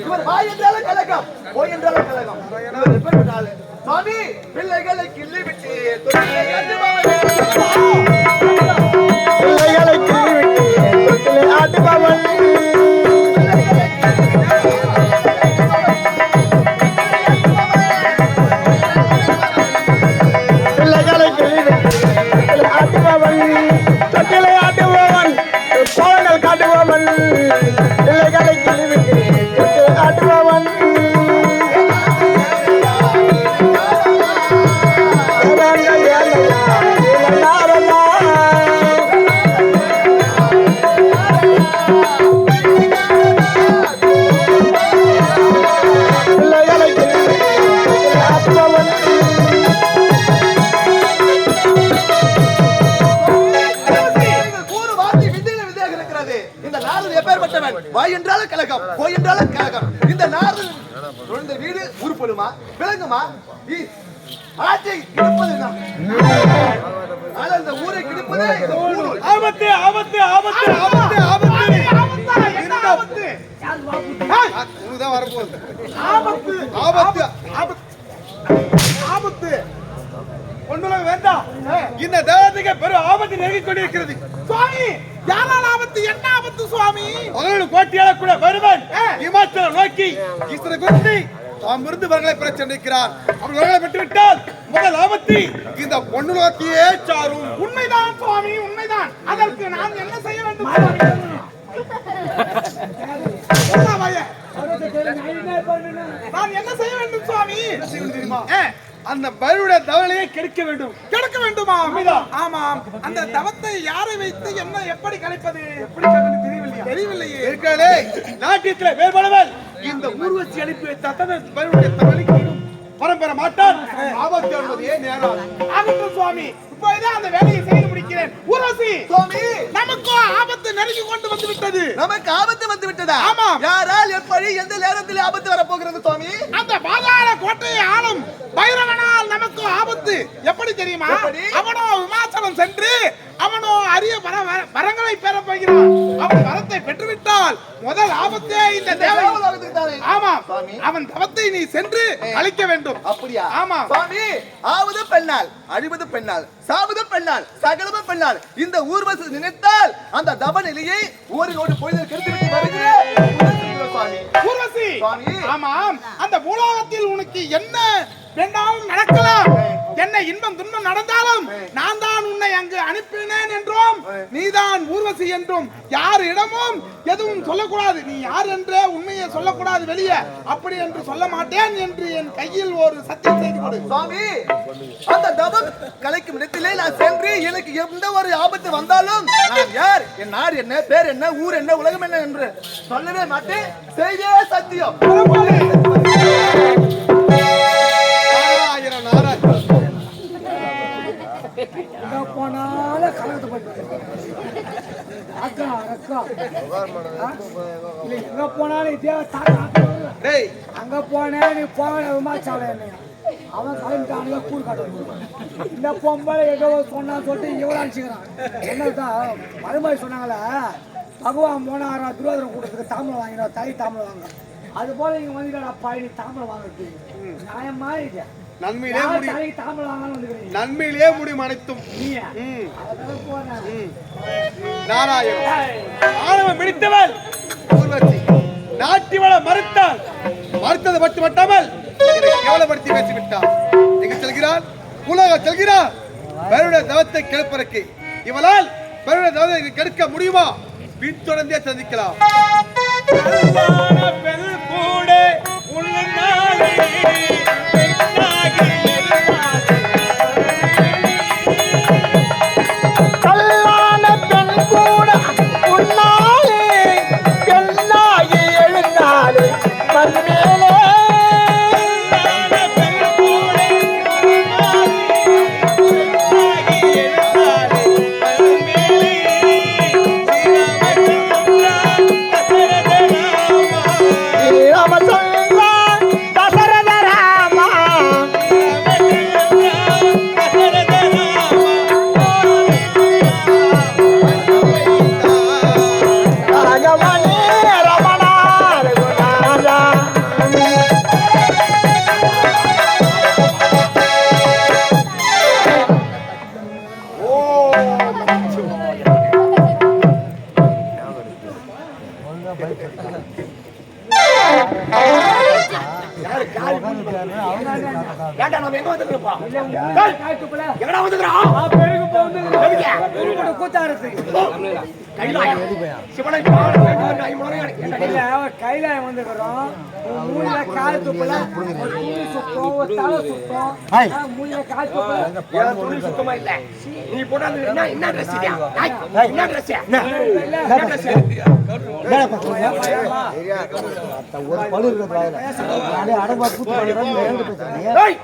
இவர் வாய் என்றாலும் கலகம் போய் என்றாலும் கலகம் இவர் எப்பேற்பட்ட ஆளு சுவாமி பிள்ளைகளை கிள்ளி விட்டு. பிள்ளைகளை கிள்ளிவிட்டு தொட்டிலை ஆட்டுபவன். காட்டுபவன் பிள்ளைகளை வாய் என்றாலும் கலகம், போய் என்றாலும் கலகம். இந்த நாரதன் நுழைந்த வீடு உருப்படுமா விளங்குமா? இ- ஆட்சி கிடப்பது இந்த ஊரை கிடப்பதே. ஆபத்து ஆபத்து ஆபத்து ஆபத்து ஆபத்து என்ன ஆபத்து. உனக்குதான் வரப்போகுது ஆபத்து ஆபத்து. ஆபத்து ஆபத்து. ஒண்ணுல வேண்டாம். இந்த தேவத்துக்கு பெரும் ஆபத்து நெருங்கிக் கொண்டிருக்கிறது. சுவாமி! யாரால் ஆபத்து என்ன ஆபத்து சுவாமி? அவர்கள் கோட்டியால கூட வருவன். இமாச்சலம் நோக்கி. ஈஸ்வர குருந்தி தாம் விருந்துவர்களை பெற சென்றிருக்கிறார் அவர்களை பெற்றுவிட்டால் முதல் ஆபத்து இந்த பொண்ணு நோக்கியே சாரும். உண்மைதான் சுவாமி உண்மைதான். அதற்கு நான் என்ன செய்ய வேண்டும்? நான் என்ன செய்ய வேண்டும் சுவாமி? தெரியுமா? அந்த பருடைய தவளையை கெடுக்க வேண்டும். கெடுக்க வேண்டுமா? ஆமாம். அந்த தவத்தை யாரை வைத்து என்ன எப்படி கலைப்பது? எப்படி தெரியவில்லையா? தெரியவில்லையே. இருக்கிறே நாட்டியத்தில் வேறுபடவல் இந்த ஊர்வசி அனுப்பி வைத்த பருடைய தவளைக்கு பரம்பர மாட்டான். ஆபத்து என்பதே நேரம் ஆகட்டும் சுவாமி. இப்போதான் அந்த வேலையை செய்து முடிக்கிறேன். ஊர்வசி! சுவாமி! நமக்கும் ஆபத்து நெருங்கி கொண்டு வந்து விட்டது. நமக்கு ஆபத்து வந்து விட்டதா? ஆமாம். யாரால் எப்படி எந்த நேரத்தில் ஆபத்து வரப்போகிறது சுவாமி? அந்த பாதாள கோட்டையை ஆளும் பைரவனால் ஆபத்து எப்படி தெரியுமா? அவனோ விமாச்சலம் சென்று அவனோ அரிய வர வர- வரங்களை பெற போகிறான். அவன் வரத்தை பெற்றுவிட்டால் முதல் ஆபத்தே இந்த தேவை சுவாமி. அவன் தவத்தை நீ சென்று அழிக்க வேண்டும். அப்படியா? ஆமாம். சுவாமி ஆவது பெண்ணால் அழிவது பெண்ணால் சாவது பெண்ணால் சகலமும் பெண்ணால் இந்த ஊர்வசி நினைத்தால் அந்த தவ நிலையை ஓரினோடு பொழுது கெடுத்து வருகிறேன். ஊர்வசி. ஆமாம். அந்த பூலோகத்தில் உனக்கு என்ன வேண்டாலும் நடக்கலாம். என்ன இன்பம் துன்பம் நடந்தாலும் நான் தான் உன்னை அங்கு அனுப்பினேன் என்றும் நீதான் ஊர்வசி என்றும் யார் இடமும் எதுவும் சொல்லக்கூடாது. நீ யார் என்றே உண்மையை சொல்லக்கூடாது வெளியே. அப்படி என்று சொல்ல மாட்டேன் என்று என் கையில் ஒரு சத்தியம் செய்து கொடு. சுவாமி அந்த தவம் கலைக்கும் இடத்திலே நான் சென்று எனக்கு எந்த ஒரு ஆபத்து வந்தாலும் நான் யார் என் நாடு என்ன பேர் என்ன ஊர் என்ன உலகம் என்ன என்று சொல்லவே மாட்டேன். செய்தே சத்தியம். எங்க போனாலும் கலகத்தை அக்கா அக்கா? இல்ல, எங்க போனாலும் இதே தாத்தா. அங்க போனே நீ போன விமாச்சாலம் என்னையா அவன் கிளம்பிட்டானுங்க கூழ் காட்ட இந்த பொம்பளை ஏதோ சொன்னான்னு சொல்லிட்டு இவன் அடிச்சுக்கிறான் என்னதான் மறுமொழி சொன்னாங்களே பகவான் போனாரா துரோதரம் கூட்டத்துக்கு தாம்பரம் வாங்கினா தாய் தாம்பரம் வாங்க அது போல இங்க வந்துடா பழனி தாம்பரம் வாங்குறது நியாயமா இது நன்மையிலே முடியும் நன்மையிலே முடியும் அனைத்தும் நாராயணன். ஆணவம் பிடித்தவள் ஊர்வசி. நாட்டி வள மறுத்தாள். மறுத்தது மட்டும் மட்டாமல் கேவலப்படுத்தி பேசி விட்டார் எங்க செல்கிறார் உலக செல்கிறார் பருடைய தவத்தை கெடுப்பதற்கு. இவளால் பருடைய தவத்தை கெடுக்க முடியுமா? பின்தொடர்ந்தே சந்திக்கலாம். பெண் கூட ஏண்டா நம்ம எங்க வந்துக்கிறோம்ப்பா எங்கடா வந்துக்கிறோம் பெருகு போகுது கூத்தாடுறது. கையில சிவனை இல்ல, கைலாயம் வந்துக்கிறோம். மூஞ்சில காய் துப்புல, ஒரு துணி சுத்தம், ஒரு தலை சுத்தம். ஆ, மூஞ்சில காய் துப்புல. என் துணி சுத்தமா இல்ல. நீ போடாது என்ன என்ன ட்ரெஸ் என்ன ட்ரெஸ் என்ன? ட்ரெஸ் பயமா. ஏய்